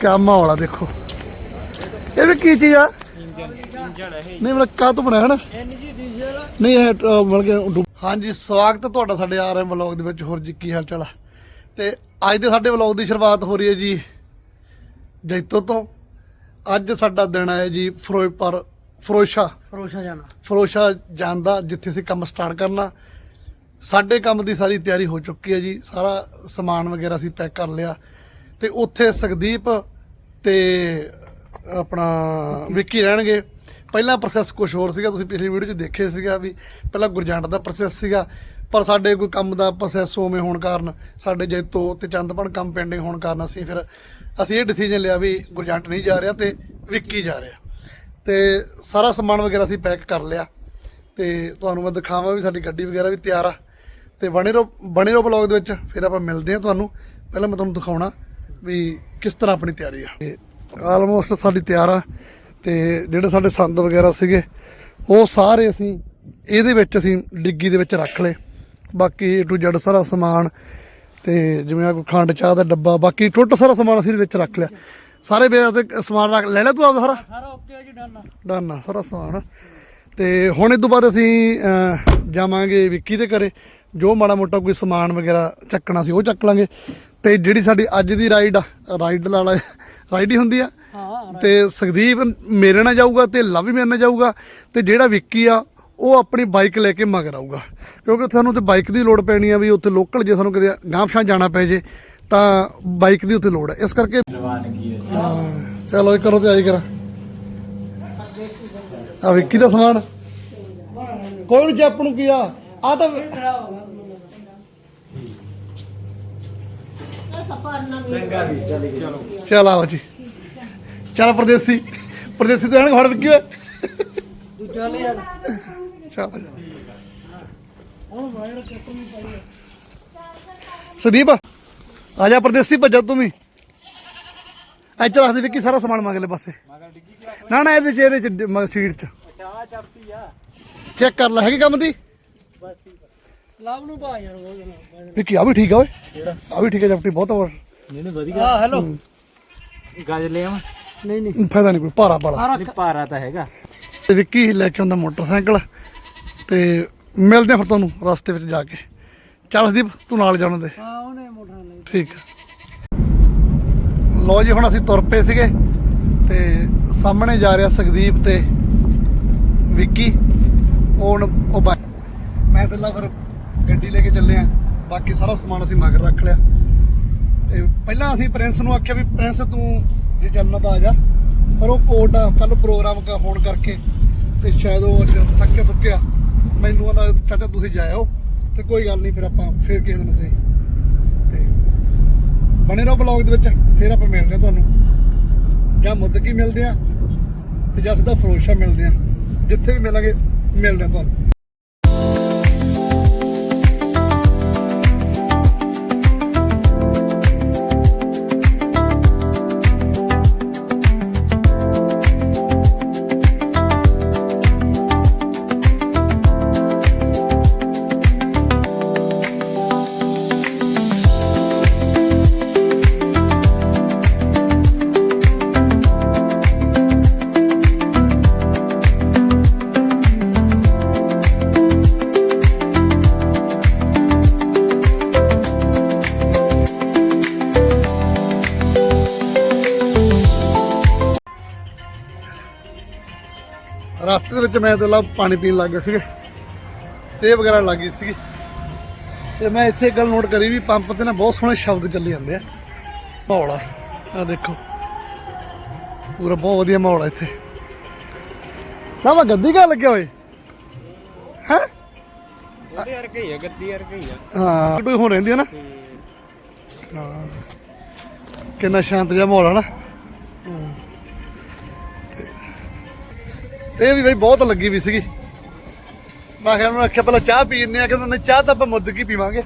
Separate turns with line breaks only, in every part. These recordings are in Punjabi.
ਕਿਆ ਮਾਹੌਲ ਆ ਦੇਖੋ। ਇਹ ਵੀ ਕੀ ਚੀਜ਼ ਆ? ਨਹੀਂ ਮਤਲਬ ਕਾਹ ਤੋਂ ਬਣਿਆ ਹੈ ਨਾ ਨਹੀਂ ਇਹ ਅਹ, ਮਤਲਬ ਕਿ ਹਾਂਜੀ ਸਵਾਗਤ ਹੈ ਤੁਹਾਡਾ ਸਾਡੇ ਆ ਰਹੇ ਵਲੌਗ ਦੇ ਵਿੱਚ ਹੋਰ ਜੀ ਕੀ ਹਾਲ ਚਾਲ ਆ? ਤੇ ਅੱਜ ਦੇ ਸਾਡੇ ਵਲੌਗ ਦੀ ਸ਼ੁਰੂਆਤ ਹੋ ਰਹੀ ਹੈ ਜੀ ਜੈਤੋ ਤੋਂ। ਅੱਜ ਸਾਡਾ ਦਿਨ ਹੈ ਜੀ ਫਿਰੋਜ਼ਪੁਰ ਫਰੋਸ਼ਾ
ਫਰੋਸ਼ਾ ਜਾਣਾ।
ਫਰੋਸ਼ਾ ਜਾਣ ਦਾ ਜਿੱਥੇ ਅਸੀਂ ਕੰਮ ਸਟਾਰਟ ਕਰਨਾ। ਸਾਡੇ ਕੰਮ ਦੀ ਸਾਰੀ ਤਿਆਰੀ ਹੋ ਚੁੱਕੀ ਹੈ ਜੀ ਸਾਰਾ ਸਮਾਨ ਵਗੈਰਾ ਅਸੀਂ ਪੈਕ ਕਰ ਲਿਆ। ਤੇ ਉੱਥੇ ਸੁਖਦੀਪ ਤੇ ਆਪਣਾ ਵਿੱਕੀ ਰਹਿਣਗੇ। ਪਹਿਲਾ ਪ੍ਰੋਸੈਸ ਕੁਝ ਹੋਰ ਸੀਗਾ, ਤੁਸੀਂ ਪਿਛਲੀ ਵੀਡੀਓ 'ਚ ਦੇਖਿਆ ਸੀਗਾ ਵੀ ਪਹਿਲਾਂ ਗੁਰਜੰਟ ਦਾ ਪ੍ਰੋਸੈਸ ਸੀਗਾ, ਪਰ ਸਾਡੇ ਕੋਈ ਕੰਮ ਦਾ ਪ੍ਰੋਸੈਸ ਉਵੇਂ ਹੋਣ ਕਾਰਨ, ਸਾਡੇ ਜੈਤੋ ਤੇ ਚੰਦਪਣ ਕੰਮ ਪੈਂਡਿੰਗ ਹੋਣ ਕਾਰਨ ਅਸੀਂ ਫਿਰ, ਅਸੀਂ ਇਹ ਡਿਸੀਜਨ ਲਿਆ ਵੀ ਗੁਰਜੰਟ ਨਹੀਂ ਜਾ ਰਿਹਾ ਤੇ ਵਿੱਕੀ ਜਾ ਰਿਹਾ। ਤੇ ਸਾਰਾ ਸਮਾਨ ਵਗੈਰਾ ਅਸੀਂ ਪੈਕ ਕਰ ਲਿਆ। ਤੇ ਤੁਹਾਨੂੰ ਮੈਂ ਦਿਖਾਵਾਂ ਵੀ ਸਾਡੀ ਗੱਡੀ ਵਗੈਰਾ ਵੀ ਤਿਆਰ ਆ। ਤੇ ਬਣੇ ਰਹੋ ਬਣੇ ਰਹੋ ਬਲੌਗ ਦੇ ਵਿੱਚ ਫਿਰ ਆਪਾਂ ਮਿਲਦੇ ਹਾਂ ਤੁਹਾਨੂੰ। ਪਹਿਲਾਂ ਮੈਂ ਤੁਹਾਨੂੰ ਦਿਖਾਉਣਾ। ਵੀ ਕਿਸ ਤਰ੍ਹਾਂ ਆਪਣੀ ਤਿਆਰੀ ਆ? ਆਲਮੋਸਟ ਸਾਡੀ ਤਿਆਰ ਆ ਤੇ ਜਿਹੜੇ ਸਾਡੇ ਸੰਦ ਵਗੈਰਾ ਸੀਗੇ ਉਹ ਸਾਰੇ ਅਸੀਂ ਇਹਦੇ ਵਿੱਚ ਅਸੀਂ ਡਿੱਗੀ ਦੇ ਵਿੱਚ ਰੱਖ ਲਏ। ਬਾਕੀ ਏ ਟੂ ਜ਼ੈਡ ਸਾਰਾ ਸਮਾਨ ਤੇ ਜਿਵੇਂ ਆ ਕੋਈ ਖੰਡ ਚਾਹ ਦਾ ਡੱਬਾ ਬਾਕੀ ਟੁੱਟ ਸਾਰਾ ਸਮਾਨ ਅਸੀਂ ਇਹਦੇ ਵਿੱਚ ਰੱਖ ਲਿਆ। ਸਾਰੇ ਬੇ ਤੇ ਸਮਾਨ ਰੱਖ ਲੈ ਲਿਆ ਤੂੰ ਆਪਦਾ ਸਾਰਾ?
ਸਾਰਾ ਓਕੇ ਜੀ ਡਨ
ਡਨ ਆ ਸਾਰਾ ਸਮਾਨ ਤੇ ਹੁਣ ਇਹ ਤੋਂ ਬਾਅਦ ਅਸੀਂ ਜਾਵਾਂਗੇ ਵਿੱਕੀ ਦੇ ਘਰੇ। ਜੋ ਮਾੜਾ ਮੋਟਾ ਕੋਈ ਸਮਾਨ ਵਗੈਰਾ ਚੱਕਣਾ ਸੀ ਉਹ ਚੱਕ ਲਾਂਗੇ। ਤੇ ਜਿਹੜੀ ਸਾਡੀ ਅੱਜ ਦੀ ਰਾਈਡ ਆ ਰਾਈਡ ਲਾਲਾ ਰਾਈਡ ਹੀ ਹੁੰਦੀ ਆ।
ਹਾਂ
ਤੇ ਸੁਖਦੀਪ ਮੇਰੇ ਨਾਲ ਜਾਊਗਾ ਤੇ ਲਵ ਵੀ ਮੇਰੇ ਨਾਲ ਜਾਊਗਾ ਤੇ ਜਿਹੜਾ ਵਿੱਕੀ ਆ ਉਹ ਆਪਣੀ ਬਾਈਕ ਲੈ ਕੇ ਮਗਰ ਆਊਗਾ। ਕਿਉਂਕਿ ਤੁਹਾਨੂੰ ਤੇ ਬਾਈਕ ਦੀ ਲੋੜ ਪੈਣੀ ਆ ਵੀ ਉੱਥੇ ਲੋਕਲ ਜੇ ਸਾਨੂੰ ਕਿਤੇ ਗਾਂਵਸ਼ਾਂ ਜਾਣਾ ਪੈ ਜੇ ਤਾਂ ਬਾਈਕ ਦੀ ਉੱਥੇ ਲੋੜ ਹੈ ਇਸ ਕਰਕੇ ਹਾਂ, ਚਲੋ ਇਹ ਕਰੋ ਤੇ ਆਈ ਕਰਾਂ। ਆ ਵਿੱਕੀ ਦਾ ਸਮਾਨ। ਕੋਈ ਨੂੰ ਜੱਪ ਨੂੰ ਕੀ ਆ ਆ ਤਾਂ
ਚੰਗਾ ਵੀ ਚਲੀ ਗਈ ਚਲੋ
ਚੱਲ ਆਓ ਜੀ। ਚੱਲ ਪਰਦੇਸੀ। ਪਰਦੇਸੀ ਤੋਂ ਹਣ ਫੜ ਵਿੱਕੀ ਓਏ
ਦੂਜਾ ਲੈ ਯਾਰ
ਚੱਲ।
ਉਹ ਵਾਇਰ ਚੱਕਰ ਨਹੀਂ ਪਾਈ
ਸੰਦੀਪ ਆ ਜਾ ਪਰਦੇਸੀ ਭੱਜਾ ਤੂੰ ਵੀ। ਇੱਥੇ ਰੱਖ ਦੇ ਵਿੱਕੀ ਸਾਰਾ ਸਮਾਨ ਮੰਗ ਲੈ ਪਾਸੇ। ਨਾ ਨਾ ਇਹਦੇ ਚ ਇਹਦੇ ਚ ਸੀਟ ਚ।
ਚਾਹ ਚੱਪਤੀ ਆ।
ਚੈੱਕ ਕਰ ਲੈ ਹੈਗੀ ਕੰਮ ਦੀ?
ਲਵ ਨੂੰ ਪਾ ਯਾਰ ਉਹ
ਵਿੱਕੀ ਆ ਵੀ ਠੀਕ ਆ ਓਏ। ਆ ਵੀ ਠੀਕ ਹੈ ਜਪਟੀ ਬਹੁਤ ਹੋਰ
ਨਹੀਂ ਵਧੀਆ।
ਹਾਂ। ਹੈਲੋ
ਗਾਜ ਲੈ ਆਵਾਂ?
ਨਹੀਂ ਨਹੀਂ।
ਫਾਇਦਾ ਨਹੀਂ ਕੋਈ ਭਾਰਾ ਬੜਾ
ਨਹੀਂ ਭਾਰਾ ਤਾਂ ਹੈਗਾ।
ਤੇ ਵਿੱਕੀ ਲੈ ਕੇ ਆਉਂਦਾ ਮੋਟਰਸਾਈਕਲ ਤੇ ਮਿਲਦੇ ਆ ਫਿਰ ਤੁਹਾਨੂੰ ਰਸਤੇ ਵਿੱਚ ਜਾ ਕੇ। ਚੱਲ ਸੰਦੀਪ ਤੂੰ ਨਾਲ ਜਾਣ ਦੇ।
ਹਾਂ ਉਹਨੇ ਮੋਟਰ ਲਈ
ਠੀਕ ਆ। ਲੋ ਜੀ ਹੁਣ ਅਸੀਂ ਤੁਰ ਪਏ ਸੀਗੇ ਤੇ ਸਾਹਮਣੇ ਜਾ ਰਿਹਾ ਸੁਖਦੀਪ ਤੇ ਵਿੱਕੀ। ਉਹ ਉਹ ਮੈਂ ਤੇ ਲਾ ਫਿਰ ਗੱਡੀ ਲੈ ਕੇ ਚੱਲੇ ਆ। ਬਾਕੀ ਸਾਰਾ ਸਮਾਨ ਅਸੀਂ ਮਗਰ ਰੱਖ ਲਿਆ। ਤੇ ਪਹਿਲਾਂ ਅਸੀਂ ਪ੍ਰਿੰਸ ਨੂੰ ਆਖਿਆ ਵੀ ਪ੍ਰਿੰਸ ਤੂੰ ਜੇ ਚੱਲਣਾ ਤਾਂ ਆ ਜਾ, ਪਰ ਉਹ ਕੋਟ ਕੱਲ ਪ੍ਰੋਗਰਾਮ ਕਾ, ਹੋਣ ਕਰਕੇ ਤੇ ਸ਼ਾਇਦ ਉਹ ਅੱਜ ਥੱਕਿਆ ਥੁੱਕਿਆ ਮੈਨੂੰ ਆਂਦਾ, ਚਾਚਾ ਤੁਸੀਂ ਜਾਇਓ ਤੇ ਕੋਈ ਗੱਲ ਨਹੀਂ, ਫਿਰ ਆਪਾਂ ਫੇਰ ਕਿਸੇ ਦਿਨ ਸਹੀ। ਤੇ ਬਣੇ ਰਹੋ ਬਲੌਗ ਦੇ ਵਿੱਚ, ਫਿਰ ਆਪਾਂ ਮਿਲਦੇ ਹਾਂ ਤੁਹਾਨੂੰ। ਜਾਂ ਮੁੱਦਕੀ ਮਿਲਦੇ ਆ, ਤੇ ਜਾਂ ਸਿੱਧਾ ਫਰੋਸ਼ਾ ਮਿਲਦੇ ਆ। ਜਿੱਥੇ ਵੀ ਮਿਲਾਂਗੇ, ਮਿਲਦੇ ਆ ਤੁਹਾਨੂੰ। ਵਿੱਚ ਮੈਂ ਤੇ ਲਾ ਪਾਣੀ ਪੀਣ ਲੱਗ ਗਿਆ ਸੀਗਾ। ਤੇ ਵਗੈਰਾ ਲੱਗ ਗਈ ਸੀਗੀ। ਤੇ ਮੈਂ ਇੱਥੇ ਗੱਲ ਨੋਟ ਕਰੀ ਵੀ ਪੰਪ ਤੇ ਨਾ ਬਹੁਤ ਸੋਹਣੇ ਸ਼ਬਦ ਚੱਲੀ ਜਾਂਦੇ ਆ। ਮਾਹੌਲ ਆ। ਦੇਖੋ। ਪੂਰਾ ਬਹੁਤ ਵਧੀਆ ਮਾਹੌਲ ਆ ਇੱਥੇ। ਨਾ ਵਾ ਗੱਦੀ ਕਾ ਲੱਗਿਆ ਹੋਏ ਹੈ?
ਉਹਦੇ ਯਾਰ ਕਹੀ ਆ ਗੱਦੀ ਯਾਰ ਕਹੀ ਆ।
ਹਾਂ ਕੋਈ ਹੋ ਰਹਿੰਦੀ ਆ ਨਾ। ਹਾਂ। ਕਿੰਨਾ ਸ਼ਾਂਤ ਜਿਹਾ ਮਾਹੌਲ ਆ ਨਾ। ਇਹ ਵੀ ਬਈ ਬਹੁਤ ਲੱਗੀ ਵੀ ਸੀਗੀ। ਮੈਂ ਕਿਹਾ ਉਹਨੂੰ ਆਖਿਆ, ਪਹਿਲਾਂ ਚਾਹ ਪੀਣੇ ਆ। ਕਹਿੰਦਾ, ਨਹੀਂ, ਚਾਹ ਤਾਂ ਆਪਾਂ ਮੁੱਦ ਕੀ ਪੀਵਾਂਗੇ?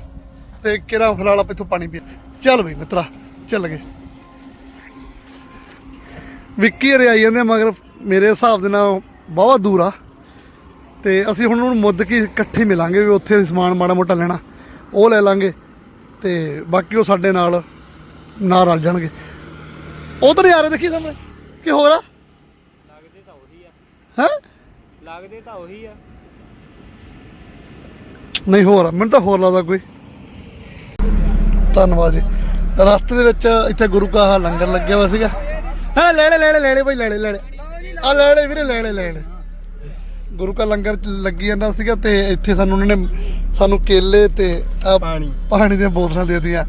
ਤੇ ਕਿਹੜਾ ਫਿਲਹਾਲ ਆਪਾਂ ਇੱਥੋਂ ਪਾਣੀ ਪੀ ਚੱਲ ਬਈ ਮਿੱਤਰਾ, ਚੱਲ ਗਏ। ਵਿੱਕੀ ਹਰੇ ਆਈ ਜਾਂਦੇ ਮਗਰ ਮੇਰੇ ਹਿਸਾਬ ਦੇ ਨਾਲ ਬਹੁਤ ਦੂਰ ਆ। ਤੇ ਅਸੀਂ ਹੁਣ ਉਹਨੂੰ ਮੁੱਦ ਕੀ ਇਕੱਠੇ ਮਿਲਾਂਗੇ ਵੀ ਉੱਥੇ ਅਸੀਂ ਸਮਾਨ ਮਾੜਾ ਮੋਟਾ ਲੈਣਾ। ਉਹ ਲੈ ਲਾਂਗੇ। ਤੇ ਬਾਕੀ ਉਹ ਸਾਡੇ ਨਾਲ ਨਾਲ ਰਲ ਜਾਣਗੇ। ਉਹ ਤਾਂ ਆ ਰਹੇ ਦੇਖੀ ਸਾਹਮਣੇ, ਕੀ ਹੋ ਰਿਹਾ
ਆ? ਲੱਗਦੇ ਤਾਂ ਉਹੀ ਆ।
ਨਹੀਂ ਹੋਰ ਆ, ਮੈਨੂੰ ਤਾਂ ਹੋਰ ਲੱਗਦਾ ਕੋਈ। ਧੰਨਵਾਦ ਜੀ। ਰਸਤੇ ਦੇ ਵਿੱਚ ਇੱਥੇ ਗੁਰੂ ਕਾ ਆਹ ਲੰਗਰ ਲੱਗਿਆ ਹੋਇਆ ਸੀਗਾ। ਹਾਂ ਲੈ ਲੈ ਲੈ ਲੈ ਲੈ ਲੈ ਭਾਈ ਲੈ ਲੈ ਲੈ ਲੈ। ਆ ਲੈ ਲੈ ਵੀਰੇ ਲੈ ਲੈ ਲੈ ਲੈ। ਗੁਰੂ ਕਾ ਲੰਗਰ ਚ ਲੱਗੀ ਜਾਂਦਾ ਸੀਗਾ ਤੇ ਇੱਥੇ ਸਾਨੂੰ ਉਹਨਾਂ ਨੇ ਸਾਨੂੰ ਕੇਲੇ ਤੇ ਆਹ
ਪਾਣੀ।
ਪਾਣੀ ਦੀਆਂ ਬੋਤਲਾਂ ਦੇ ਦਿੱਤੀਆਂ।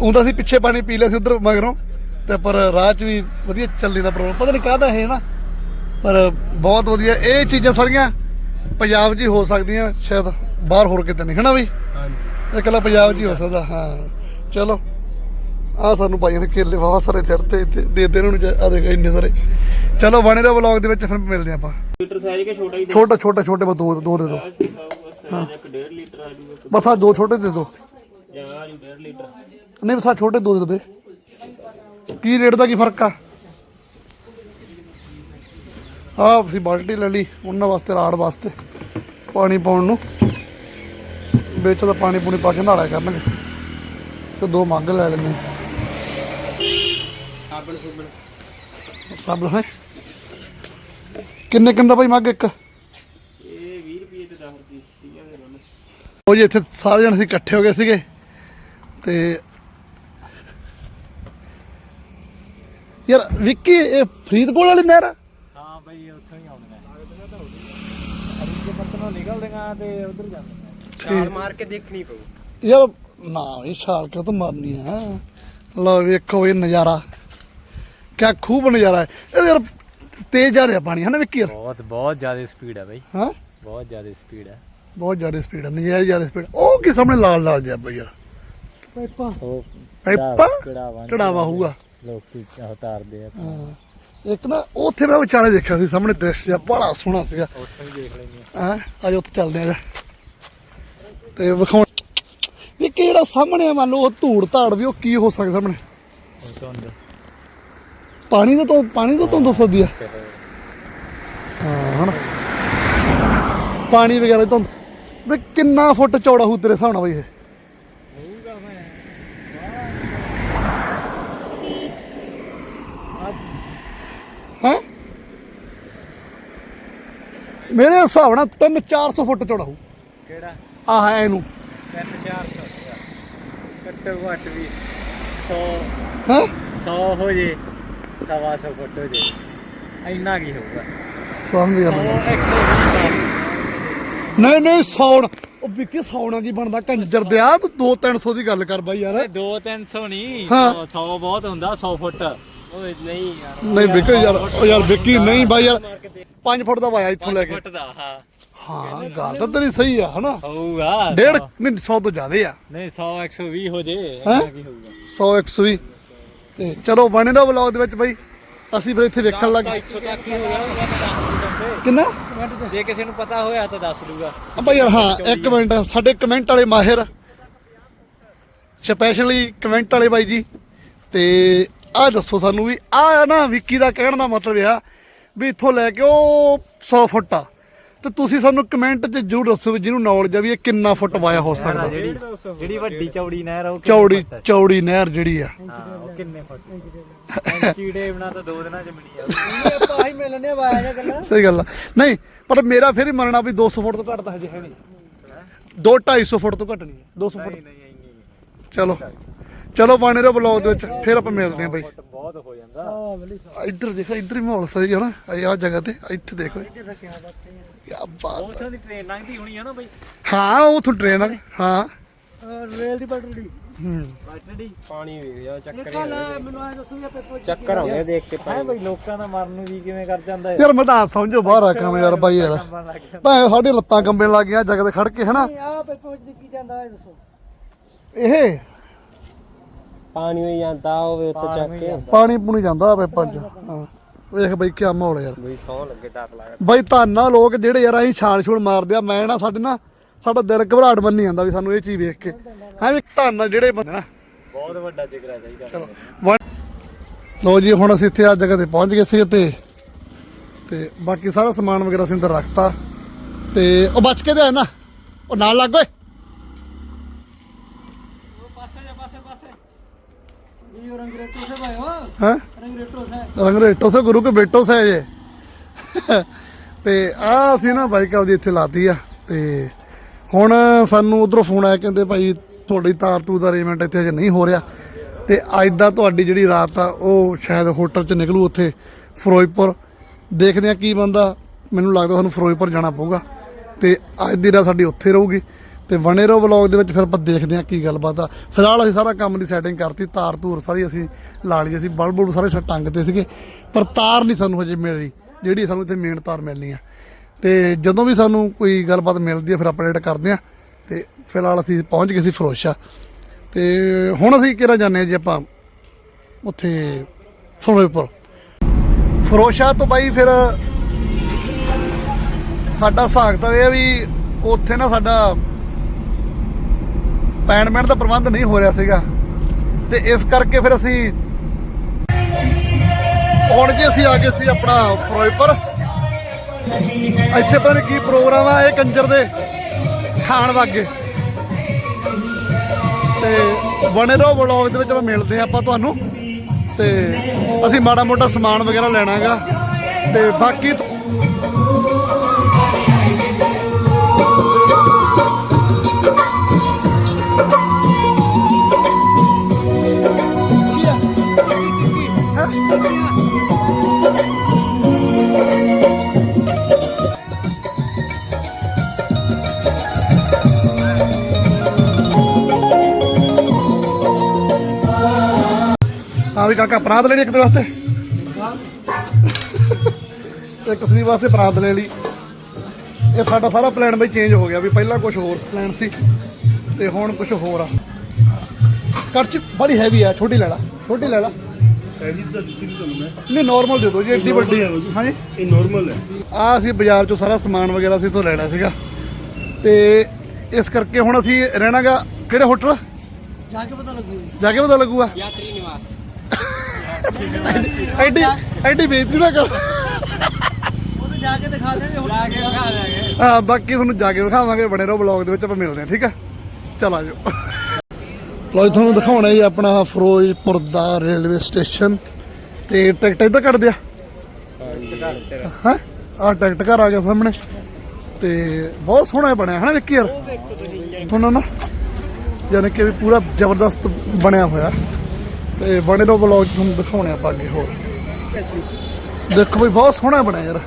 ਉਹ ਤਾਂ ਅਸੀਂ ਪਿੱਛੇ ਪਾਣੀ ਪੀ ਲਿਆ ਸੀ ਉਧਰ ਮਗਰੋਂ ਤੇ ਪਰ ਰਾਹ ਚ ਵੀ ਵਧੀਆ ਚੱਲਦੀ ਦਾ ਪ੍ਰੋਗਰਾਮ। ਪਤਾ ਨਹੀਂ ਕਾਹਦਾ ਇਹ ਨਾ। ਪਰ ਬਹੁਤ ਵਧੀਆ ਇਹ ਚੀਜ਼ਾਂ ਸਾਰੀਆਂ ਪੰਜਾਬ 'ਚ ਹੀ ਹੋ ਸਕਦੀਆਂ ਸ਼ਾਇਦ ਬਾਹਰ ਹੋਰ ਕਿਤੇ ਨਹੀਂ ਹਨਾ ਬਈ
ਹਾਂਜੀ।
ਇਕੱਲਾ ਪੰਜਾਬ 'ਚ ਹੀ ਹੋ ਸਕਦਾ ਹਾਂ। ਚਲੋ ਆ ਸਾਨੂੰ ਭਾਈਆਂ ਨੇ ਕੇਲੇ ਵਾਵਾ ਸਾਰੇ ਚੜਤੇ ਤੇ ਦੇ ਦੇ ਉਹਨਾਂ ਨੂੰ ਆ ਦੇਖ ਇੰਨੇ ਸਾਰੇ। ਚਲੋ ਬਣੇ ਦਾ ਵਲੌਗ ਦੇ ਵਿੱਚ ਫਿਰ ਮਿਲਦੇ ਆਪਾਂ।
ਲੀਟਰ ਸਾਈਜ਼ ਕੇ ਛੋਟਾ ਹੀ
ਛੋਟਾ ਛੋਟਾ ਛੋਟੇ ਬਸ ਦੋ ਦੋ ਦੇ ਦੋ।
ਬਸ ਇੱਕ 1.5 ਲੀਟਰ ਆ ਜੂਗਾ
ਬਸ ਆ ਦੋ ਛੋਟੇ ਦੇ ਦੋ।
ਆ ਜੂ 1.5 ਲੀਟਰ।
ਨਹੀਂ ਬਸ ਆ ਛੋਟੇ ਦੋ ਦੇ ਦੋ ਵੀਰੇ। ਕੀ ਰੇਟ ਦਾ ਕੀ ਫ਼ਰਕ ਆ? ਆ ਅਸੀਂ ਬਾਲਟੀ ਲੈ ਲਈ ਉਹਨਾਂ ਵਾਸਤੇ ਰਾੜ ਵਾਸਤੇ ਪਾਣੀ ਪਾਉਣ ਨੂੰ। ਵਿੱਚ ਤਾਂ ਪਾਣੀ ਪੂਣੀ ਪਾ ਕੇ ਨਾਲਿਆ ਕਰਨਗੇ। ਤੇ ਦੋ ਮੱਗ ਲੈ ਲੈਣੇ
ਸਾਬਣ ਸੁਬਣ।
ਸਭ ਹੈ। ਕਿੰਨੇ ਕਿੰਦਾ ਭਾਈ ਮੱਗ ਇੱਕ?
ਇਹ 20 ਰੁਪਏ ਤੇ 10 ਰੁਪਏ ਠੀਕ ਹੈ ਦੋਨੋਂ
ਉਹ ਜੀ ਇੱਥੇ ਸਾਰੇ ਜਣੇ ਅਸੀਂ ਇਕੱਠੇ ਹੋ ਗਏ ਸੀਗੇ। ਤੇ ਯਾਰ ਵਿੱਕੀ ਇਹ ਫਰੀਦਕੋਟ ਵਾਲੀ ਨਹਿਰ ਆ?
ਹਾਂ ਬਈ ਉੱਥੋਂ ਹੀ ਆਉਂਦਾ ਪੱਤਨੋਂ ਨਿਕਲਦੀਆਂ ਤੇ ਉਧਰ ਜਾਂਦੀਆਂ। ਛਾਲ ਮਾਰ ਕੇ ਦੇਖਣੀ ਪਊ।
ਯਾਰ ਨਾ ਇਹ ਛਾਲ ਕਿਉਂ ਤਾਂ ਮਾਰਨੀ ਆ? ਲਓ ਵੇਖੋ ਇਹ ਨਜ਼ਾਰਾ। ਕਿਆ ਖੂਬ ਨਜ਼ਾਰਾ ਹੈ। ਇਹ ਯਾਰ ਤੇਜ਼ ਜਾ ਰਿਹਾ ਪਾਣੀ ਹੈ ਨਾ ਵਿੱਕੀ ਯਾਰ?
ਬਹੁਤ ਬਹੁਤ ਜ਼ਿਆਦਾ ਸਪੀਡ ਹੈ ਬਈ।
ਹਾਂ?
ਬਹੁਤ ਜ਼ਿਆਦਾ ਸਪੀਡ ਹੈ
ਬਹੁਤ ਜ਼ਿਆਦਾ ਸਪੀਡ ਹੈ ਨਜ਼ਾਰਾ ਜ਼ਿਆਦਾ ਸਪੀਡ ਉਹ ਕੀ ਸਾਹਮਣੇ ਲਾਲ ਲਾਲ ਜਿਹਾ ਬਈ ਯਾਰ।
ਪਾਈਪਾਂ
ਉਹ
ਪਾਈਪਾਂ
ਚੜਾਵਾ
ਹੋਊਗਾ।
ਲੋਕੀ ਉਤਾਰਦੇ ਆ।
ਹਾਂ। ਇੱਕ ਨਾ ਉੱਥੇ ਮੈਂ ਵਿਚਾਲੇ ਦੇਖਿਆ ਸੀ ਸਾਹਮਣੇ ਦ੍ਰਿਸ਼ ਜਿਹਾ ਬੜਾ ਸੋਹਣਾ ਸੀਗਾ।
ਉੱਥੋਂ ਹੀ ਦੇਖ ਲੈਂਦੇ
ਹਾਂ ਅੱਜ ਉੱਥੇ ਚੱਲਦੇ ਆ। ਤੇ ਵਿਖਾਉਣ ਵੀ ਕਿਹੜਾ ਸਾਹਮਣੇ ਮੰਨ ਲਓ ਉਹ ਧੂੜ ਧਾੜ ਵੀ ਉਹ ਕੀ ਹੋ ਸਕਦਾ ਸਾਹਮਣੇ? ਪਾਣੀ ਦਾ ਤੋਂ ਪਾਣੀ ਦਾ ਤੋਂ ਦੱਸ ਸਕਦੀ ਆ। ਹਾਂ ਹਨਾ? ਪਾਣੀ ਵਗੈਰਾ ਤੋਂ ਵੀ ਕਿੰਨਾ ਫੁੱਟ ਚੌੜਾ ਹੋਊ ਤੇਰੇ ਹਿਸਾਬ ਨਾਲ ਬਈ ਇਹ
ਹੋਊਗਾ ਮੈਂ
ਹੈ ਮੇਰੇ ਹਿਸਾਬ ਨਾਲ 3-400 ਫੁੱਟ ਚੌੜਾ ਹੋਊ।
ਕਿਹੜਾ?
ਆਹ ਹੈ ਇਹਨੂੰ।
3-400 ਘੱਟੋ ਘੱਟ ਵੀ 100
ਹੈ?
100 ਹੋ ਜੇ ਸਵਾ 100 ਫੁੱਟ ਹੋ ਜੇ। ਇੰਨਾ ਕੀ ਹੋਊਗਾ?
ਸਮਝ ਗਿਆ
100
ਮੈਂ
120
ਨਹੀਂ ਨਹੀਂ ਸੌਣ। ਉਹ ਵਿੱਕੀ ਸੌਣਾ ਕੀ ਬਣਦਾ? ਕੰਜਰ ਦਿਆ ਤੂੰ 2-300 ਦੀ ਗੱਲ ਕਰ ਬਾਈ ਯਾਰ।
2 300 ਨਹੀਂ
ਹਾਂ।
100 ਬਹੁਤ ਹੁੰਦਾ 100 ਫੁੱਟ। ਓਏ ਨਹੀਂ ਯਾਰ।
ਨਹੀਂ ਵਿੱਕੀ ਯਾਰ ਉਹ ਯਾਰ ਵਿੱਕੀ ਨਹੀਂ ਬਾਈ ਯਾਰ 5 ਫੁੱਟ ਦਾ ਵਾਇਆ ਇੱਥੋਂ ਲੈ ਕੇ।
ਫੁੱਟ ਦਾ ਹਾਂ।
ਹਾਂ ਗੱਲ ਤਾਂ ਤੇਰੀ ਸਹੀ ਆ ਹਨਾ?
ਹੋਊਗਾ
ਡੇਢ ਨਹੀਂ 100 ਤੋਂ ਜ਼ਿਆਦੇ ਆ।
ਨਹੀਂ 100 120 ਹੋ ਜੇ
ਹੈਂ?
ਇੰਨਾ ਕੀ ਹੋਊਗਾ
100 120 ਤੇ ਚਲੋ ਬਣੇ ਦਾ ਵਲੌਗ ਦੇ ਵਿੱਚ ਬਾਈ। ਅਸੀਂ ਫਿਰ ਇੱਥੇ ਵੇਖਣ ਲੱਗ
ਤਾਂ ਇੱਥੋਂ ਤੱਕ ਹੀ ਹੋ ਗਿਆ ਹੋਊਗਾ ਤਾਂ ਦੱਸ ਦੂਗਾ ਆਪੇ।
ਕਿੰਨਾ?
ਜੇ ਕਿਸੇ ਨੂੰ ਪਤਾ ਹੋਇਆ ਤਾਂ ਦੱਸ ਦੂਗਾ।
ਆ ਬਾਈ ਯਾਰ ਹਾਂ ਇੱਕ ਮਿੰਟ ਸਾਡੇ ਕਮੈਂਟ ਵਾਲੇ ਮਾਹਿਰ। ਸਪੈਸ਼ਲੀ ਕਮੈਂਟ ਵਾਲੇ ਬਾਈ ਜੀ। ਤੇ ਆਹ ਦੱਸੋ ਸਾਨੂੰ ਵੀ ਆ ਨਾ ਵਿੱਕੀ ਦਾ ਕਹਿਣ ਦਾ ਮਤਲਬ ਆ ਵੀ ਇੱਥੋਂ ਲੈ ਕੇ ਉਹ 100 ਫੁੱਟ ਆ। ਤੇ ਤੁਸੀਂ ਸਾਨੂੰ ਕਮੈਂਟ 'ਚ ਜ਼ਰੂਰ ਦੱਸੋ ਵੀ ਜਿਹਨੂੰ ਨੌਲੇਜ ਆ ਵੀ ਇਹ ਕਿੰਨਾ ਫੁੱਟ ਵਾਇਆ ਹੋ ਸਕਦਾ।
ਜਿਹੜੀ ਜਿਹੜੀ ਵੱਡੀ ਚੌੜੀ ਨਹਿਰ ਆ ਉਹ ਕਿੰਨੇ
ਚੌੜੀ
ਫੁੱਟ?
ਚੌੜੀ ਨਹਿਰ ਜਿਹੜੀ ਆ।
ਹਾਂ ਉਹ ਕਿੰਨੇ ਫੁੱਟ? ਕੀੜੇ ਬਣਾ ਤਾਂ ਦੋ ਦਿਨਾਂ ਚ ਮਿਲ ਜਾਊ
ਇਹ ਆਪਾਂ ਹੀ ਮਿਲਣੇ ਵਾਇਆ ਜਾਂ ਗੱਲਾਂ।
ਸਹੀ ਗੱਲ ਆ। ਨਹੀਂ ਪਰ ਮੇਰਾ ਫਿਰ ਹੀ ਮੰਨਣਾ ਵੀ 200 ਫੁੱਟ ਤੋਂ ਘੱਟ ਤਾਂ ਹਜੇ ਹੈ ਨਹੀਂ। 2 250 ਫੁੱਟ ਤੋਂ ਘੱਟ ਨਹੀਂ ਹੈ। 200 ਫੁੱਟ।
ਨਹੀਂ ਨਹੀਂ ਇੰਨੀ
ਚਲੋ। ਚਲੋ ਬਾਣੇ ਦੇ ਬਲੌਗ ਦੇ ਵਿੱਚ ਫਿਰ ਆਪਾਂ ਮਿਲਦੇ ਹਾਂ ਬਾਈ।
ਫੁੱਟ ਬਹੁਤ ਹੋ ਜਾਂਦਾ।
ਆ ਬਲੀ
ਇੱਧਰ ਦੇਖੋ ਇੱਧਰ ਹੀ ਮਾਹੌਲ ਸਹੀ ਹੈ ਨਾ ਆਹ ਜਗ੍ਹਾ ਤੇ ਇੱਥੇ ਦੇਖੋ ਕੀ ਬਾਤ
ਉੱਥੋਂ ਦੀ ਟ੍ਰੇਨ ਲੰਘਦੀ ਹੋਣੀ ਆ ਨਾ ਬਈ।
ਹਾਂ ਉਥੋਂ ਟ੍ਰੇਨ ਆ ਹਾਂ।
ਰੇਲ ਦੀ ਪਟੜੀ।
ਹੂੰ।
ਬੱਟੜੀ
ਪਾਣੀ ਵੇਖ ਜਾ ਚੱਕਰ
ਇਹ ਕੱਲ ਮੈਨੂੰ ਆ ਦੱਸੋ ਇਹ ਪੇਪਰ
ਚੱਕਰ ਆਉਂਦੇ ਆ ਦੇਖ ਕੇ
ਹੈ ਬਈ ਲੋਕਾਂ ਦਾ ਮਰਨ ਨੂੰ ਜੀ ਕਿਵੇਂ ਕਰ ਜਾਂਦਾ ਹੈ
ਯਾਰ ਮੈਂ ਤਾਂ ਸਮਝੋ ਬਾਹਰ ਆ ਕੰਮ ਯਾਰ ਬਾਈ ਯਾਰ। ਭਾਵੇਂ ਸਾਡੇ ਲੱਤਾਂ ਕੰਬਣ ਲੱਗ ਗਈਆਂ ਜਗ੍ਹਾ ਤੇ ਖੜ ਕੇ ਹਨਾ?
ਆ ਪੇਪਰ ਵਿੱਚ ਕੀ ਜਾਂਦਾ ਇਹ ਦੱਸੋ।
ਇਹ
ਪਾਣੀ ਹੋਈ ਜਾਂਦਾ ਹੋਵੇ ਉੱਥੇ ਚੱਕ ਕੇ।
ਪਾਣੀ ਪੂਣੀ ਜਾਂਦਾ ਵੇ ਪੰਜ ਹਾਂ। ਵੇਖ ਬਈ ਕੀ ਮਾਹੌਲ ਯਾਰ।
ਬਈ ਸੌ ਲੱਗੇ ਡਰ ਲੱਗ
ਬਾਈ ਧੰਨਾ ਲੋਕ ਜਿਹੜੇ ਯਾਰ ਅਸੀਂ ਛਾਲ ਛੂਲ ਮਾਰਦੇ ਆ। ਮੈਂ ਨਾ ਸਾਡੇ ਨਾ ਸਾਡਾ ਦਿਲ ਘਬਰਾਹਟ ਮੰਨੀ ਜਾਂਦਾ ਵੀ ਸਾਨੂੰ ਇਹ ਚੀਜ਼ ਵੇਖ ਕੇ। ਹਾਂ ਵੀ ਧੰਨਾ ਜਿਹੜੇ ਬੰਦੇ ਨਾ।
ਬਹੁਤ ਵੱਡਾ ਜਿਗਰਾ ਚਾਹੀਦਾ
ਚਲੋ। ਲਓ ਜੀ ਹੁਣ ਅਸੀਂ ਇੱਥੇ ਆ ਜਗ੍ਹਾ ਤੇ ਪਹੁੰਚ ਗਏ ਸੀ ਤੇ ਤੇ ਬਾਕੀ ਸਾਰਾ ਸਮਾਨ ਵਗੈਰਾ ਅਸੀਂ ਅੰਦਰ ਰੱਖਤਾ। ਤੇ ਉਹ ਬਚ ਕੇ ਤੇ ਆਇਆ ਨਾ। ਉਹ ਨਾਲ ਲੱਗ ਓਏ
ਪਾਸੇ ਜਾ ਪਾਸੇ ਪਾਸੇ
ਇਹ ਰੰਗ ਰੇ ਤੁਸੀਂ ਭਾਈ ਹੋ?
ਹਾਂ?
ਰੰਗਰੇਟੋ ਸੇ
ਰੰਗਰੇਟੋ ਸੇ ਗੁਰੂ ਕੇ ਬੇਟੋ ਸੇ ਜੇ। ਤੇ ਆ ਅਸੀਂ ਨਾ ਬਾਈਕ ਆਪਦੀ ਇੱਥੇ ਲਾਤੀ ਆ ਤੇ ਹੁਣ ਸਾਨੂੰ ਉਧਰੋਂ ਫੋਨ ਆਇਆ ਕਹਿੰਦੇ ਭਾਈ ਤੁਹਾਡੀ ਤਾਰ ਤੂ ਦਾ ਅਰੇਂਜਮੈਂਟ ਇੱਥੇ ਅਜੇ ਨਹੀਂ ਹੋ ਰਿਹਾ। ਤੇ ਅੱਜ ਦਾ ਤੁਹਾਡੀ ਜਿਹੜੀ ਰਾਤ ਆ ਉਹ ਸ਼ਾਇਦ ਹੋਟਲ 'ਚ ਨਿਕਲੂ ਉੱਥੇ ਫਿਰੋਜ਼ਪੁਰ। ਦੇਖਦੇ ਆ ਕੀ ਬੰਦਾ ਮੈਨੂੰ ਲੱਗਦਾ ਸਾਨੂੰ ਫਿਰੋਜ਼ਪੁਰ ਜਾਣਾ ਪਊਗਾ। ਤੇ ਅੱਜ ਦੀ ਰਾਤ ਸਾਡੀ ਉੱਥੇ ਰਹੂਗੀ। ਤੇ ਬਣੇ ਰਹੋ ਵਲੌਗ ਦੇ ਵਿੱਚ ਫਿਰ ਆਪਾਂ ਦੇਖਦੇ ਹਾਂ ਕੀ ਗੱਲਬਾਤ ਆ। ਫਿਲਹਾਲ ਅਸੀਂ ਸਾਰਾ ਕੰਮ ਦੀ ਸੈਟਿੰਗ ਕਰਤੀ, ਤਾਰ ਤੂਰ ਸਾਰੀ ਅਸੀਂ ਲਾ ਲਈ, ਅਸੀਂ ਬਲਬ ਬੁਲਬ ਸਾਰੇ ਟੰਗ ਤੇ ਸੀਗੇ, ਪਰ ਤਾਰ ਨਹੀਂ ਸਾਨੂੰ ਹਜੇ ਮਿਲ ਰਹੀ ਜਿਹੜੀ ਸਾਨੂੰ ਇੱਥੇ ਮੇਨ ਤਾਰ ਮਿਲਣੀ ਆ। ਤੇ ਜਦੋਂ ਵੀ ਸਾਨੂੰ ਕੋਈ ਗੱਲਬਾਤ ਮਿਲਦੀ ਹੈ ਫਿਰ ਅਪਡੇਟ ਕਰਦੇ ਆ ਤੇ ਫਿਲਹਾਲ ਅਸੀਂ ਪਹੁੰਚ ਗਏ ਸੀ ਫਰੋਸ਼ਾ। ਤੇ ਹੁਣ ਅਸੀਂ ਕਿਹੜਾ ਜਾਂਦੇ ਆ ਜੀ ਆਪਾਂ? ਉੱਥੇ ਫਿਰੋਜ਼ਪੁਰ ਫਰੋਸ਼ਾ ਤੋਂ ਬਾਈ ਫਿਰ ਸਾਡਾ ਹਿਸਾਬ ਤਾਂ ਇਹ ਆ ਵੀ ਉੱਥੇ ਨਾ ਸਾਡਾ ਪੈਣ ਪੈਨਮੈਂਟ ਦਾ ਪ੍ਰਬੰਧ ਨਹੀਂ ਹੋ ਰਿਹਾ ਸੀਗਾ। ਤੇ ਇਸ ਕਰਕੇ ਫਿਰ ਅਸੀਂ ਹੁਣ ਜੀ ਅਸੀਂ ਆ ਗਏ ਸੀ ਆਪਣਾ ਫਿਰੋਜ਼ਪੁਰ। ਇੱਥੇ ਪਤਾ ਨਹੀਂ ਕੀ ਪ੍ਰੋਗਰਾਮ ਆ, ਇਹ ਕੰਜਰ ਦੇ ਖਾਣ ਵਾਗੇ। ਤੇ ਬਣੇ ਰਹੋ ਵਲੌਗ ਦੇ ਵਿੱਚ, ਆਪਾਂ ਮਿਲਦੇ ਆ ਆਪਾਂ ਤੁਹਾਨੂੰ। ਤੇ ਅਸੀਂ ਮਾੜਾ ਮੋਟਾ ਸਮਾਨ ਵਗੈਰਾ ਲੈਣਾਗਾ। ਤੇ ਬਾਕੀ ਵੀ ਕਾਕਾ ਪ੍ਰਾਂਤ ਲੈਣੀ ਇੱਕ ਦੇ ਵਾਸਤੇ? ਤੇ ਕਸਰੀ ਵਾਸਤੇ ਪ੍ਰਾਂਤ ਲੈ ਲਈ। ਇਹ ਸਾਡਾ ਸਾਰਾ ਪਲਾਨ ਬਈ ਚੇਂਜ ਹੋ ਗਿਆ ਵੀ ਪਹਿਲਾਂ ਕੁਝ ਹੋਰ ਪਲਾਨ ਸੀ ਤੇ ਹੁਣ ਕੁਝ ਹੋਰ ਆ। ਕਰਚ ਬੜੀ ਹੈਵੀ ਆ ਛੋਟੀ ਲੈ ਲਾ ਛੋਟੀ ਲੈ ਲਾ।
ਜੀ ਤਾਂ ਦਿੱਤੀ ਨਹੀਂ ਤੁਹਾਨੂੰ ਮੈਂ।
ਨਹੀਂ ਨਾਰਮਲ ਦੇ ਦਿਓ ਜੀ ਏਡੀ ਵੱਡੀ। ਹਾਂਜੀ।
ਇਹ ਨਾਰਮਲ ਹੈ।
ਆ ਅਸੀਂ ਬਾਜ਼ਾਰ ਚੋਂ ਸਾਰਾ ਸਮਾਨ ਵਗੈਰਾ ਅਸੀਂ ਤੋਂ ਲੈਣਾ ਸੀਗਾ। ਤੇ ਇਸ ਕਰਕੇ ਹੁਣ ਅਸੀਂ ਰਹਿਣਾਗਾ ਕਿਹੜੇ ਹੋਟਲ
ਜਾ ਕੇ ਪਤਾ ਲੱਗੂ।
ਜਾ ਕੇ ਪਤਾ ਲੱਗੂਗਾ।
ਯਾਤਰੀ ਨਿਵਾਸ।
ਐਡੀ ਐਡੀ ਬੇਇੱਜ਼ਤੀ ਨਾ ਕਰ।
ਉਹ ਤੇ ਜਾ ਕੇ ਦਿਖਾ ਦੇਗੇ ਹੁਣ
ਜਾ ਕੇ ਖਾ ਲਾਂਗੇ
ਹਾਂ ਬਾਕੀ ਤੁਹਾਨੂੰ ਜਾ ਕੇ ਵਿਖਾਵਾਂਗੇ ਬਣੇ ਰਹੋ ਬਲੌਗ ਦੇ ਵਿੱਚ ਆਪਾਂ ਮਿਲਦੇ ਹਾਂ ਠੀਕ ਆ? ਚਲ ਆ ਜਾਓ। ਲੋ ਤੁਹਾਨੂੰ ਦਿਖਾਉਣਾ ਜੀ ਆਪਣਾ ਫਿਰੋਜ਼ਪੁਰ ਦਾ ਰੇਲਵੇ ਸਟੇਸ਼ਨ। ਤੇ ਟਿਕਟ ਇੱਧਰ ਕੱਢ ਦਿਆ। ਹਾਂ? ਆ ਟਿਕਟ ਘਰ ਆ ਗਿਆ ਸਾਹਮਣੇ। ਤੇ ਬਹੁਤ ਸੋਹਣਾ ਬਣਿਆ ਹੈ ਨਾ ਵਿੱਕੀ ਯਾਰ? ਤੁਹਾਨੂੰ ਨਾ ਯਾਨੀ ਕਿ ਵੀ ਪੂਰਾ ਜ਼ਬਰਦਸਤ ਬਣਿਆ ਹੋਇਆ। ਤੇ ਬਣੇ ਰਹੋ ਬਲੌਗ ਤੁਹਾਨੂੰ ਦਿਖਾਉਣੇ ਆਪਾਂ ਅੱਗੇ ਹੋਰ। ਦੇਖੋ ਵੀ ਬਹੁਤ ਸੋਹਣਾ ਬਣਿਆ ਯਾਰ।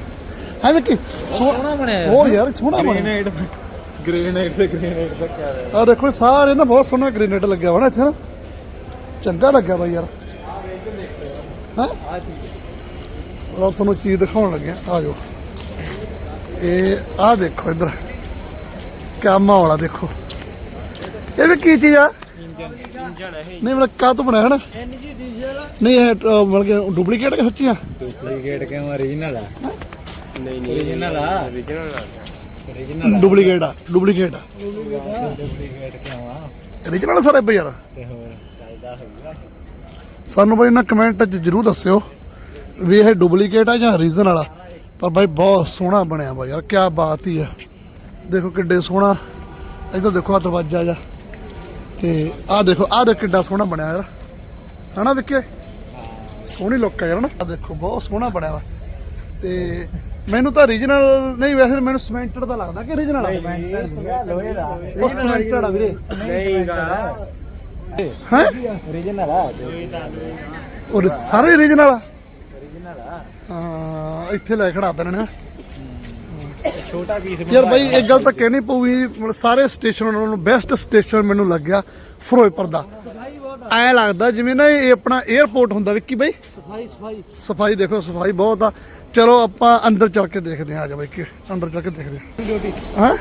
ਹੈ ਵਿੱਕੀ?
ਸੋਹਣਾ ਬਣਿਆ
ਹੋਰ ਯਾਰ ਸੋਹਣਾ ਬਣਿਆ।
ਗ੍ਰੇਨੇਡ ਗ੍ਰੇਨੇਡ ਤੇ ਗ੍ਰੇਨੇਡ ਦਾ ਕੀ ਹੈ।
ਆ ਦੇਖੋ ਸਾਰੇ ਨਾ ਬਹੁਤ ਸੋਹਣਾ ਗ੍ਰੇਨੇਡ ਲੱਗਿਆ ਹੋਣਾ ਇੱਥੇ ਨਾ। ਚੰਗਾ ਲੱਗਿਆ ਬਾਈ ਯਾਰ। ਹਾਂ? ਲਓ ਤੁਹਾਨੂੰ ਚੀਜ਼ ਦਿਖਾਉਣ ਲੱਗਿਆ। ਆ ਜਾਓ। ਇਹ ਆ ਦੇਖੋ ਇੱਧਰ। ਕਾਮਾ ਵਾਲਾ ਦੇਖੋ। ਇਹ ਵੀ ਕੀ ਚੀਜ਼ ਆ? ਨਹੀਂ ਮਤਲਬ ਕਾਹ ਤੋਂ ਬਣਿਆ ਹੈ ਨਾ
ਐਨਜੀ ਡੀਜ਼ਲ
ਨਹੀਂ ਇਹ ਅਹ, ਮਤਲਬ ਕਿ ਡੁਪਲੀਕੇਟ ਕਿ ਸੱਚੀ ਆ
ਡੁਪਲੀਕੇਟ ਕਿਉਂ? origignal ਆ। ਨਹੀਂ ਨਹੀਂ। Origignal ਆ। Origignal
ਡੁਪਲੀਕੇਟ ਆ। ਡੁਪਲੀਕੇਟ ਆ
ਡੁਪਲੀਕੇਟ ਕਿਉਂ ਆ?
ਓਰੀਜਨਲ ਸਾਰੇ ਬਈ ਯਾਰ।
ਤੇ ਹੋਰ ਚਾਹੀਦਾ ਹੋਊਗਾ।
ਸਾਨੂੰ ਬਾਈ ਨਾ ਕਮੈਂਟ 'ਚ ਜਰੂਰ ਦੱਸਿਓ ਵੀ ਇਹ ਡੁਪਲੀਕੇਟ ਆ ਜਾਂ ਓਰੀਜਨਲ ਵਾਲਾ ਪਰ ਬਾਈ ਬਹੁਤ ਸੋਹਣਾ ਬਣਿਆ ਬਾਈ ਯਾਰ ਕੀ ਬਾਤ ਹੀ ਆ। ਦੇਖੋ ਕਿੱਡੇ ਸੋਹਣਾ। ਇੱਧਰ ਦੇਖੋ ਆ ਦਰਵਾਜ਼ਾ ਜਾ ਤੇ ਆਹ ਦੇਖੋ ਆਹ ਦੇਖ ਕਿੱਡਾ ਸੋਹਣਾ ਬਣਿਆ ਯਾਰ। ਹਨਾ ਵਿੱਕੇ? ਸੋਹਣੀ ਲੁੱਕ ਆ ਯਾਰ ਨਾ ਆਹ ਦੇਖੋ ਬਹੁਤ ਸੋਹਣਾ ਬਣਿਆ ਵਾ। ਤੇ ਮੈਨੂੰ ਤਾਂ ਓਰੀਜਨਲ ਨਹੀਂ ਵੈਸੇ ਮੈਨੂੰ ਸਿਮੈਂਟਡ ਦਾ ਲੱਗਦਾ ਕਿ ਓਰੀਜਨਲ ਆ?
ਲੋਹੇ ਦਾ
ਉਹ ਸਿਮੈਂਟਡ ਆ ਵੀਰੇ।
ਨਹੀਂ ਗਾ
ਹੈ?
Origignal ਆ।
ਔਰ ਸਾਰੇ ਓਰੀਜਨਲ ਆ?
Origignal ਆ।
ਹਾਂ ਇੱਥੇ ਲੈ ਖੜਾ ਦੇਣੇ ਨੇ।
ਛੋਟਾ ਪੀਸ
ਯਾਰ ਬਾਈ ਇੱਕ ਗੱਲ ਤਾਂ ਕਹਿਣੀ ਪਊਗੀ ਮਤਲਬ ਸਾਰੇ ਸਟੇਸ਼ਨ ਨਾਲੋਂ ਬੈਸਟ ਸਟੇਸ਼ਨ ਮੈਨੂੰ ਲੱਗਿਆ ਫਿਰੋਜ਼ਪੁਰ ਦਾ। ਐ ਲੱਗਦਾ ਜਿਵੇਂ ਨਾ ਇਹ ਆਪਣਾ 에어ਪੋਰਟ ਹੁੰਦਾ ਵਿੱਕੀ ਬਾਈ।
ਸਫ਼ਾਈ ਸਫ਼ਾਈ।
ਸਫ਼ਾਈ ਦੇਖੋ ਸਫ਼ਾਈ ਬਹੁਤ ਆ। ਚਲੋ ਆਪਾਂ ਅੰਦਰ ਚੱਲ ਕੇ ਦੇਖਦੇ ਹਾਂ ਆ ਜਾ ਬਾਈ ਕਿ ਅੰਦਰ ਚੱਲ ਕੇ ਦੇਖਦੇ ਹਾਂ?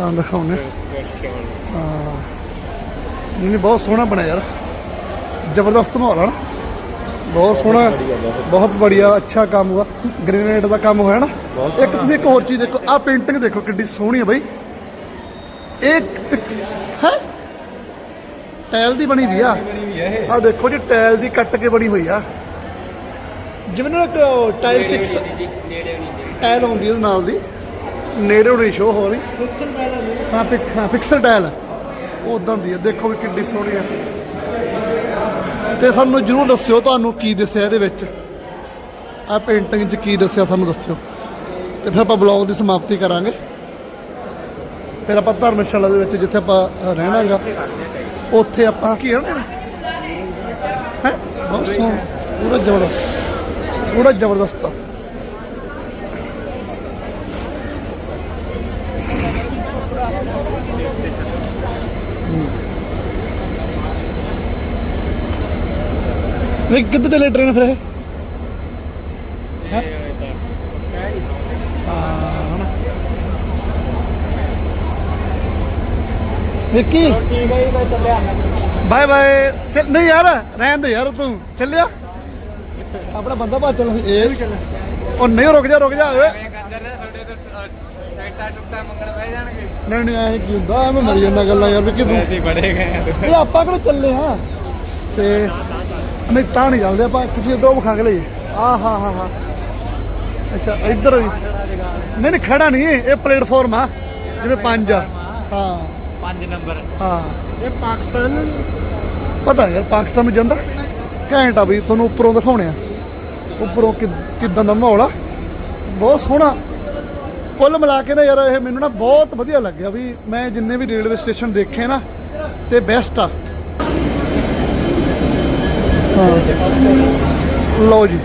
ਹਾਂ ਦਿਖਾਉਣੇ ਹਾਂ। ਨਹੀਂ ਨਹੀਂ, ਬਹੁਤ ਸੋਹਣਾ ਬਣਿਆ ਯਾਰ। ਜ਼ਬਰਦਸਤ ਮਾਹੌਲ ਹੈ ਨਾ। ਬਹੁਤ ਸੋਹਣਾ ਬਹੁਤ ਬੜੀਆ ਅੱਛਾ ਕੰਮ ਹੁਆ ਗ੍ਰੇਨਾਈਟ ਦਾ ਕੰਮ ਹੋਇਆ ਨਾ। ਇੱਕ ਤੁਸੀਂ ਇੱਕ ਹੋਰ ਚੀਜ਼ ਦੇਖੋ ਆਹ ਪੇਂਟਿੰਗ ਦੇਖੋ ਕਿੱਡੀ ਸੋਹਣੀ ਹੈ ਬਾਈ। ਇੱਕ ਪਿਕਸ ਹੈ? ਟਾਇਲ ਦੀ ਬਣੀ ਵੀ ਆ। ਆ ਦੇਖੋ ਜੀ ਟਾਇਲ ਦੀ ਕੱਟ ਕੇ ਬਣੀ ਹੋਈ ਆ। ਜਿਵੇਂ ਨਾ ਇੱਕ ਟਾਇਲ ਪਿਕਸ ਟਾਇਲ ਹੁੰਦੀ ਉਹਦੇ ਨਾਲ ਦੀ। ਨੇੜੇ ਹੋਣੀ ਸ਼ੋ ਹੋ ਰਹੀ
ਪਹਿਲਾਂ ਨਹੀਂ
ਹਾਂ ਪਿਕ ਹਾਂ ਫਿਕਸਰ ਟਾਇਲ ਉਦਾਂ ਦੀ ਹੈ ਦੇਖੋ ਵੀ ਕਿੰਨੀ ਸੋਹਣੀ ਹੈ ਤੇ ਸਾਨੂੰ ਜਰੂਰ ਦੱਸਿਓ ਤੁਹਾਨੂੰ ਕੀ ਦੱਸਿਆ ਇਹਦੇ ਵਿੱਚ। ਆ ਪੇਂਟਿੰਗ 'ਚ ਕੀ ਦੱਸਿਆ ਸਾਨੂੰ ਦੱਸਿਓ। ਤੇ ਫਿਰ ਆਪਾਂ ਬਲੌਗ ਦੀ ਸਮਾਪਤੀ ਕਰਾਂਗੇ। ਫਿਰ ਆਪਾਂ ਧਰਮਸ਼ਾਲਾ ਦੇ ਵਿੱਚ ਜਿੱਥੇ ਆਪਾਂ ਰਹਿਣਾਗਾ ਉੱਥੇ ਆਪਾਂ ਕੀ ਹੈ ਹੈ? ਬਹੁਤ ਸੋਹਣਾ। ਪੂਰਾ ਜ਼ਬਰਦਸਤ। ਪੂਰਾ ਜ਼ਬਰਦਸਤ ਆ ਨਹੀਂ ਕਿੱਥੇ ਚੱਲੇ ਟ੍ਰੇਨ ਫਿਰ ਇਹ? ਹੈਂ? ਹਾਂ ਹਨਾ। ਵਿੱਕੀ?
ਠੀਕ ਹੈ ਜੀ ਮੈਂ ਚੱਲਿਆ
ਬਾਏ ਬਾਏ ਚੱਲ ਨਹੀਂ ਯਾਰ ਰਹਿਣ ਦੇ ਯਾਰ ਤੂੰ ਚੱਲਿਆ ਆਪਣਾ ਬੰਦਾ ਭਾ ਚੱਲ ਇਹ ਵੀ ਚੱਲ। ਉਹ ਨਹੀਂ ਰੁਕ ਜਾ ਰੁਕ ਜਾ ਓਏ। ਨਹੀਂ ਨਹੀਂ ਐ ਕੀ ਹੁੰਦਾ? ਐਵੇਂ ਮਰੀ ਜਾਂਦਾ ਗੱਲਾਂ ਯਾਰ ਵਿੱਕੀ ਤੂੰ।
ਅਸੀਂ ਬੜੇ ਗਏ
ਇਹ ਆਪਾਂ ਕਿਹੜੇ ਚੱਲੇ ਹਾਂ ਤੇ ਨਹੀਂ ਤਾਂ ਨਹੀਂ ਚੱਲਦੇ ਆਪਾਂ ਤੁਸੀਂ ਇਧਰੋਂ ਵਿਖਾ ਕੇ ਲਈਏ। ਆ ਹਾਂ ਹਾਂ ਹਾਂ। ਅੱਛਾ ਇੱਧਰ ਵੀ। ਨਹੀਂ ਨਹੀਂ ਖੜਾ ਨਹੀਂ ਇਹ ਪਲੇਟਫਾਰਮ ਆ ਜਿਵੇਂ ਪੰਜ ਆ। ਹਾਂ।
5 ਨੰਬਰ।
ਹਾਂ।
ਇਹ ਪਾਕਿਸਤਾਨ
ਪਤਾ ਯਾਰ ਪਾਕਿਸਤਾਨ ਨੂੰ ਜਾਂਦਾ। ਘੈਂਟ ਆ ਬਈ ਤੁਹਾਨੂੰ ਉੱਪਰੋਂ ਦਿਖਾਉਣੇ ਆ। ਉੱਪਰੋਂ ਕਿੱਦਾਂ ਦਾ ਮਾਹੌਲ ਆ। ਬਹੁਤ ਸੋਹਣਾ। ਕੁੱਲ ਮਿਲਾ ਕੇ ਨਾ ਯਾਰ ਇਹ ਮੈਨੂੰ ਨਾ ਬਹੁਤ ਵਧੀਆ ਲੱਗਿਆ ਵੀ ਮੈਂ ਜਿੰਨੇ ਵੀ ਰੇਲਵੇ ਸਟੇਸ਼ਨ ਦੇਖੇ ਨਾ ਤੇ ਬੈਸਟ ਆ। ਲਓ ਜੀ।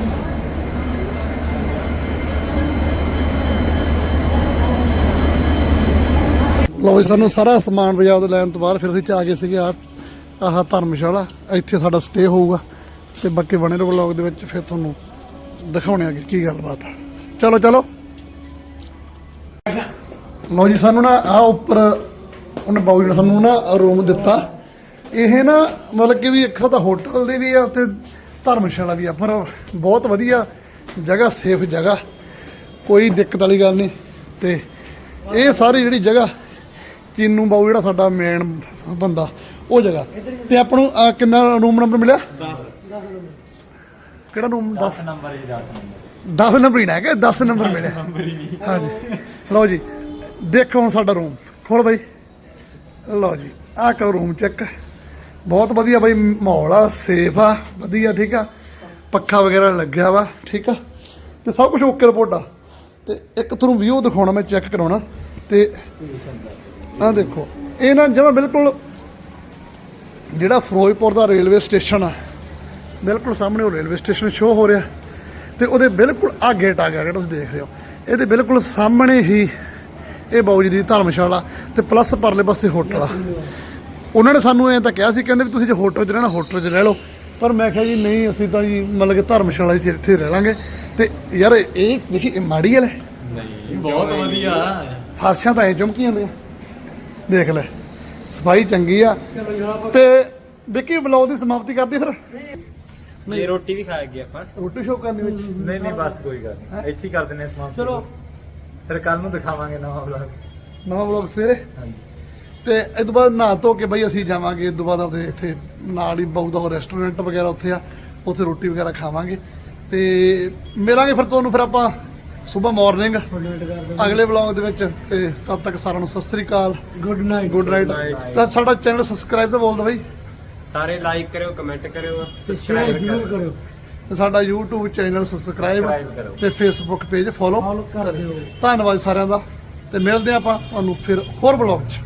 ਲਓ ਜੀ, ਸਾਨੂੰ ਸਾਰਾ ਸਮਾਨ ਬਾਜ਼ਾਰ ਤੋਂ ਲੈਣ ਤੋਂ ਬਾਅਦ ਫਿਰ ਅਸੀਂ ਆ ਗਏ ਸੀਗੇ ਆ ਆਹ ਧਰਮਸ਼ਾਲਾ। ਇੱਥੇ ਸਾਡਾ ਸਟੇ ਹੋਊਗਾ। ਤੇ ਬਾਕੀ ਬਣੇ ਰਹੋ ਵਲੌਗ ਦੇ ਵਿੱਚ, ਫਿਰ ਤੁਹਾਨੂੰ ਦਿਖਾਉਣੇ ਆ ਕਿ ਕੀ ਗੱਲਬਾਤ ਆ। ਚਲੋ ਚਲੋ। ਲਓ ਜੀ, ਸਾਨੂੰ ਨਾ ਆ ਉੱਪਰ, ਉਹਨੇ ਬਾਊ ਜੀ ਨੇ ਸਾਨੂੰ ਨਾ ਰੂਮ ਦਿੱਤਾ। ਇਹ ਨਾ ਮਤਲਬ ਕਿ ਵੀ ਇੱਕ ਤਾਂ ਹੋਟਲ ਦੇ ਵੀ ਆ ਤੇ ਧਰਮਸ਼ਾਲਾ ਵੀ ਆ ਪਰ ਬਹੁਤ ਵਧੀਆ ਜਗ੍ਹਾ ਸੇਫ ਜਗ੍ਹਾ। ਕੋਈ ਦਿੱਕਤ ਵਾਲੀ ਗੱਲ ਨਹੀਂ। ਤੇ ਇਹ ਸਾਰੀ ਜਿਹੜੀ ਜਗ੍ਹਾ ਚੀਨੂ ਬਾਊ ਜਿਹੜਾ ਸਾਡਾ ਮੇਨ ਬੰਦਾ ਉਹ ਜਗ੍ਹਾ। ਤੇ ਆਪਾਂ ਨੂੰ ਆਹ ਕਿੰਨਾ ਰੂਮ ਨੰਬਰ ਮਿਲਿਆ? 10 ਕਿਹੜਾ ਰੂਮ 10
ਨੰਬਰ ਜੀ 10 ਨੰਬਰ
10 ਨੰਬਰ ਹੀ ਨਾ ਕਿ 10 ਨੰਬਰ ਮਿਲਿਆ। ਹਾਂਜੀ। ਲਓ ਜੀ ਦੇਖੋ ਹੁਣ ਸਾਡਾ ਰੂਮ ਖੋਲ ਬਾਈ। ਲਓ ਜੀ ਆਹ ਕਰੋ ਰੂਮ ਚੈੱਕ ਬਹੁਤ ਵਧੀਆ ਬਾਈ ਮਾਹੌਲ ਆ ਸੇਫ ਆ, ਵਧੀਆ, ਠੀਕ ਆ। ਪੱਖਾ ਵਗੈਰਾ ਲੱਗਿਆ ਵਾ, ਠੀਕ ਆ। ਤੇ ਸਭ ਕੁਝ ਓਕੇ ਰਿਪੋਰਟ ਆ। ਤੇ ਇੱਕ ਤੁਹਾਨੂੰ ਵਿਊ ਦਿਖਾਉਣਾ, ਮੈਂ ਚੈੱਕ ਕਰਾਉਣਾ। ਤੇ ਆਹ ਦੇਖੋ, ਇਹ ਨਾ ਜਮਾ ਬਿਲਕੁਲ ਜਿਹੜਾ ਫਿਰੋਜ਼ਪੁਰ ਦਾ ਰੇਲਵੇ ਸਟੇਸ਼ਨ ਆ, ਬਿਲਕੁਲ ਸਾਹਮਣੇ ਉਹ ਰੇਲਵੇ ਸਟੇਸ਼ਨ ਸ਼ੋ ਹੋ ਰਿਹਾ। ਤੇ ਉਹਦੇ ਬਿਲਕੁਲ ਆ ਗੇਟ ਆ ਗਿਆ ਜਿਹੜਾ ਤੁਸੀਂ ਦੇਖ ਰਹੇ ਹੋ। ਇਹਦੇ ਬਿਲਕੁਲ ਸਾਹਮਣੇ ਹੀ ਇਹ ਬਾਊ ਜੀ ਦੀ ਧਰਮਸ਼ਾਲਾ ਤੇ ਪਲੱਸ ਪਰਲੇ ਪਾਸੇ ਹੋਟਲ ਆ। ਉਹਨਾਂ ਨੇ ਸਾਨੂੰ ਐਂ ਤਾਂ ਕਿਹਾ ਸੀ ਕਹਿੰਦੇ ਵੀ ਤੁਸੀਂ ਜੇ ਹੋਟਲ 'ਚ ਰਹਿਣਾ ਹੋਟਲ 'ਚ ਰਹਿ ਲਓ। ਪਰ ਮੈਂ ਕਿਹਾ ਜੀ ਨਹੀਂ ਅਸੀਂ ਤਾਂ ਜੀ ਮਤਲਬ ਕਿ ਧਰਮਸ਼ਾਲਾ 'ਚ ਇੱਥੇ ਰਹਿ ਲਾਂਗੇ। ਤੇ ਯਾਰ ਇਹ ਦੇਖੀ ਇਹ ਮਾੜੀ ਗੱਲ ਹੈ।
ਨਹੀਂ ਬਹੁਤ ਵਧੀਆ।
ਫਰਸ਼ਾਂ ਤਾਂ ਐ ਚਮਕੀਆਂ ਨੇ ਦੇਖ ਲੈ ਸਫ਼ਾਈ ਚੰਗੀ ਆ। ਤੇ ਵਿੱਕੀ ਬਲੌਗ ਦੀ ਸਮਾਪਤੀ ਕਰਦੀ ਫਿਰ।
ਨਹੀਂ ਰੋਟੀ ਵੀ ਖਾ ਗਏ ਆਪਾਂ।
ਰੋਟੀ ਸ਼ੋਅ ਕਰਨੀ ਵਿੱਚ।
ਨਹੀਂ ਨਹੀਂ ਬਸ ਕੋਈ ਗੱਲ ਨਹੀਂ। ਇੱਥੇ ਹੀ ਕਰ ਦਿੰਨੇ ਸਮਾਪਤ। ਚਲੋ। ਫਿਰ ਕੱਲ ਨੂੰ ਦਿਖਾਵਾਂਗੇ ਨਵਾਂ ਵਲੌਗ।
ਨਵਾਂ ਬਲੌਗ ਸਵੇਰੇ।
ਹਾਂਜੀ।
ਤੇ ਇਸ ਤੋਂ ਬਾਅਦ ਨਹਾ ਧੋ ਕੇ ਬਈ ਅਸੀਂ ਜਾਵਾਂਗੇ ਇਸ ਤੋਂ ਬਾਅਦ ਆਪਦੇ ਇੱਥੇ ਨਾਲ ਹੀ ਬਹੁਤ ਦਾ ਰੈਸਟੋਰੈਂਟ ਵਗੈਰਾ ਉੱਥੇ ਆ ਉੱਥੇ ਰੋਟੀ ਵਗੈਰਾ ਖਾਵਾਂਗੇ। ਤੇ ਮਿਲਾਂਗੇ ਫਿਰ ਤੁਹਾਨੂੰ ਫਿਰ ਆਪਾਂ ਸਵੇਰ ਮਾਰਨਿੰਗ ਅਗਲੇ ਵਲੌਗ ਦੇ ਵਿੱਚ ਤੇ ਤਦ ਤੱਕ ਸਾਰਿਆਂ ਨੂੰ ਸਤਿ ਸ੍ਰੀ ਅਕਾਲ।
ਗੁੱਡ ਨਾਈਟ
ਗੁੱਡ ਨਾਈਟ ਤਾਂ ਸਾਡਾ ਚੈਨਲ ਸਬਸਕ੍ਰਾਈਬ ਤਾਂ ਬੋਲਦਾ ਬਈ।
ਸਾਰੇ ਲਾਈਕ ਕਰਿਓ ਕਮੈਂਟ ਕਰਿਓ
ਸਬਸਕ੍ਰਾਈਬ ਜ਼ਰੂਰ ਕਰਿਓ।
ਤੇ ਸਾਡਾ YouTube ਚੈਨਲ ਸਬਸਕ੍ਰਾਈਬ। ਤੇ Facebook ਪੇਜ
ਫੋਲੋ ਕਰ ਦਿਓ।
ਧੰਨਵਾਦ ਸਾਰਿਆਂ ਦਾ। ਤੇ ਮਿਲਦੇ ਹਾਂ ਆਪਾਂ ਤੁਹਾਨੂੰ ਫਿਰ ਹੋਰ ਵਲੌਗ 'ਚ।